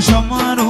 chamar o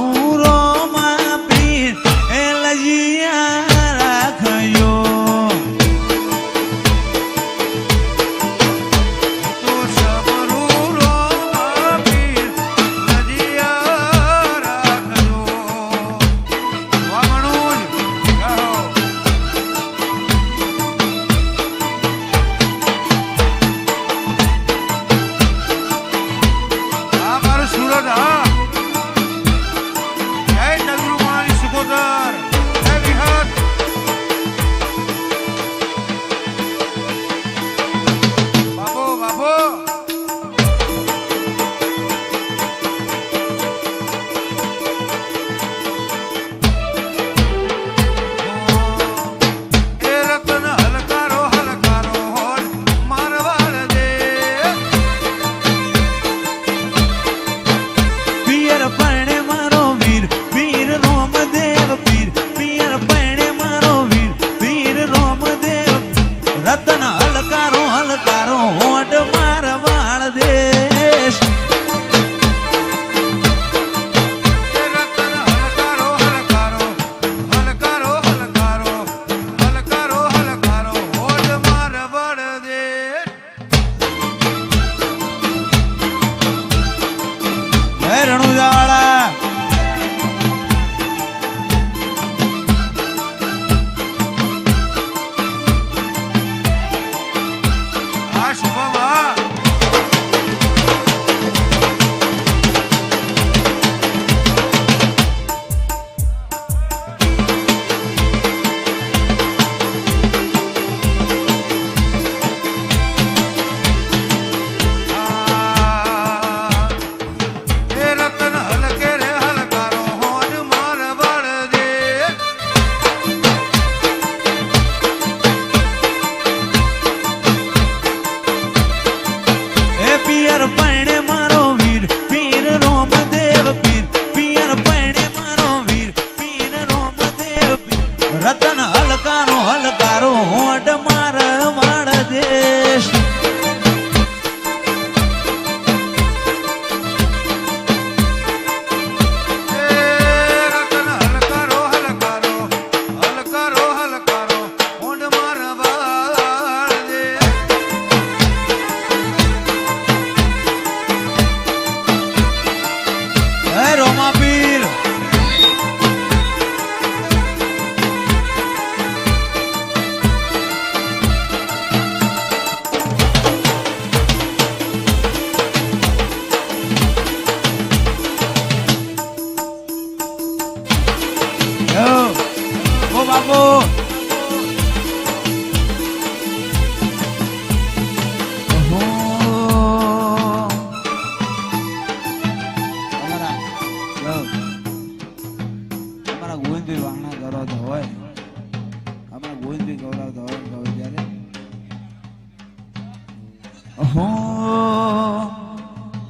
ਕਰਨ ਦਾ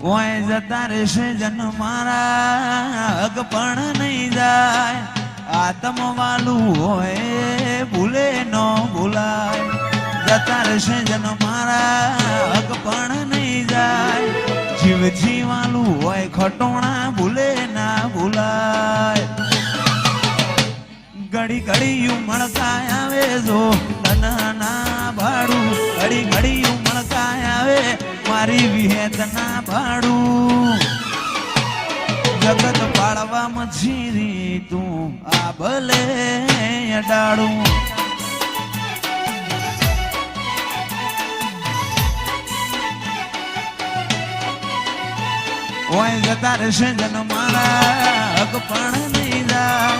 ઓય જતા રહેશે જન મારા અગપણ આત્મ વાલું હોય, ભૂલે ન ભૂલાય. જતા રહેશે જન મારા હક પણ નહીં જાય. જીવ જીવાલું હોય, ખટોણા ભૂલે ના ભૂલાય. ઘડી ઘડી ઉમળકાય આવે જો ના ભાડું. ઘડી ઘડી ઉમળકાય આવે, મારી વિહેત ના ભાડું. જગત પાડવામાં જીરી તું. આ ભલે અડાડું. જતા રહેશે જન મારા હક પણ નહીં જાય.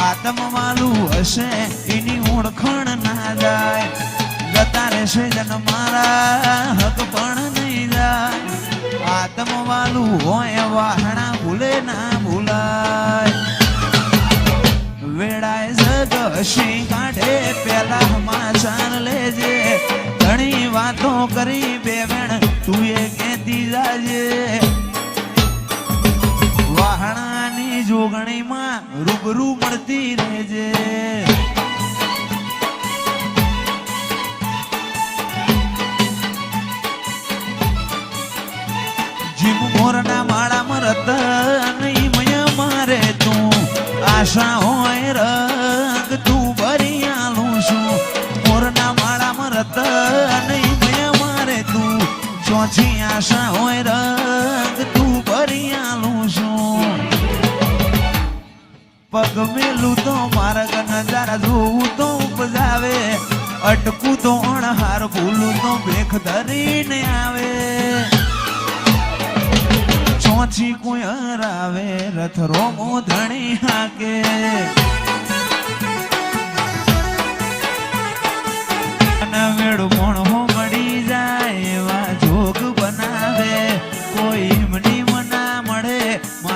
આત્મ માલું હશે, એની ઓળખણ ના જાય. જતા રહેશે જન મારા હક વાલું હોય વાહણા ભૂલે ના ભૂલાય. વેળાય જગ હસી કાઢે, પેલા હમાચાર લેજે. ઘણી વાતો કરી બે વેણ તું એ કેતી જાજે. વાહણાની જોગણીમાં રૂબરૂ મળતી રહેજે. ચોથી આશા હોય રંગ તું પગ મેલું તો માર્ગ નજારા જોવું તો ઉપજાવે અટકું તો અણહાર ભૂલું તો ભેખ ધરીને આવે ચોથી કોઈ હરાવે રથ રોમો ધણી હાકે વેડું મોણો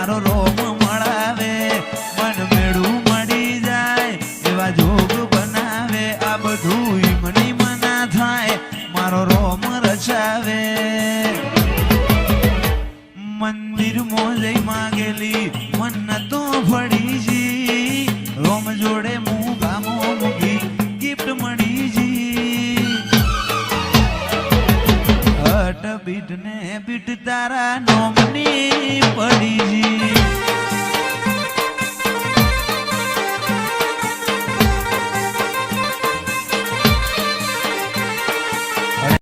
મારો રોમ મળાવે મન મેળું મળી જાય, એવા જોગ બનાવે, આ બધું મની મના થાય, મારો રોમ રચાવે. મંદિર મોજે માગેલી, મન તો ફળી જી રોમ જોડે પીઠ ને તારા નોમની પડી જી.